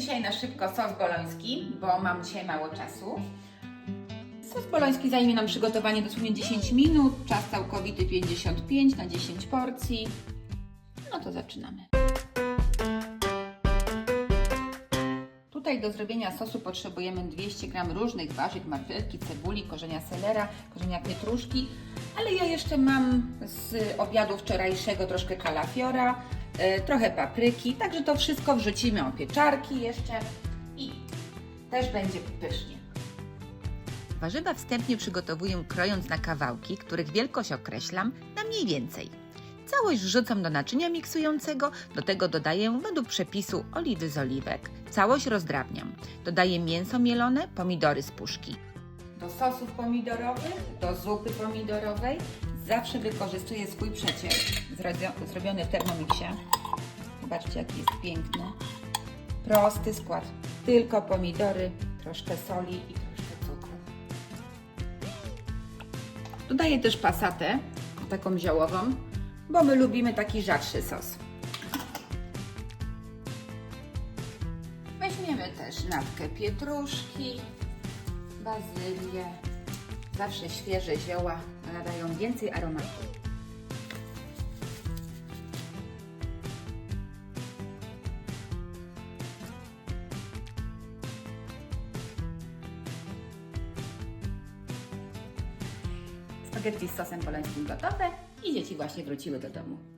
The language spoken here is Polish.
dzisiaj na szybko sos boloński, bo mam dzisiaj mało czasu. Sos boloński zajmie nam przygotowanie dosłownie 10 minut, czas całkowity 55 na 10 porcji. No to zaczynamy. Tutaj do zrobienia sosu potrzebujemy 200 g różnych warzyw, marchewki, cebuli, korzenia selera, korzenia pietruszki, ale ja jeszcze mam z obiadu wczorajszego troszkę kalafiora, trochę papryki, także to wszystko wrzucimy o pieczarki jeszcze i też będzie pysznie. Warzywa wstępnie przygotowuję krojąc na kawałki, których wielkość określam na mniej więcej. Całość wrzucam do naczynia miksującego, do tego dodaję według przepisu oliwy z oliwek. Całość rozdrabniam. Dodaję mięso mielone, pomidory z puszki. Do sosów pomidorowych, do zupy pomidorowej zawsze wykorzystuję swój zrodzio- zrobiony w Thermomixie. Zobaczcie jaki jest piękny. Prosty skład. Tylko pomidory, troszkę soli i troszkę cukru. Dodaję też pasatę, taką ziołową, bo my lubimy taki rzadszy sos. Weźmiemy też natkę pietruszki, bazylię. Zawsze świeże zioła nadają więcej aromatu. Spaghetti z sosem polańskim gotowe i dzieci właśnie wróciły do domu.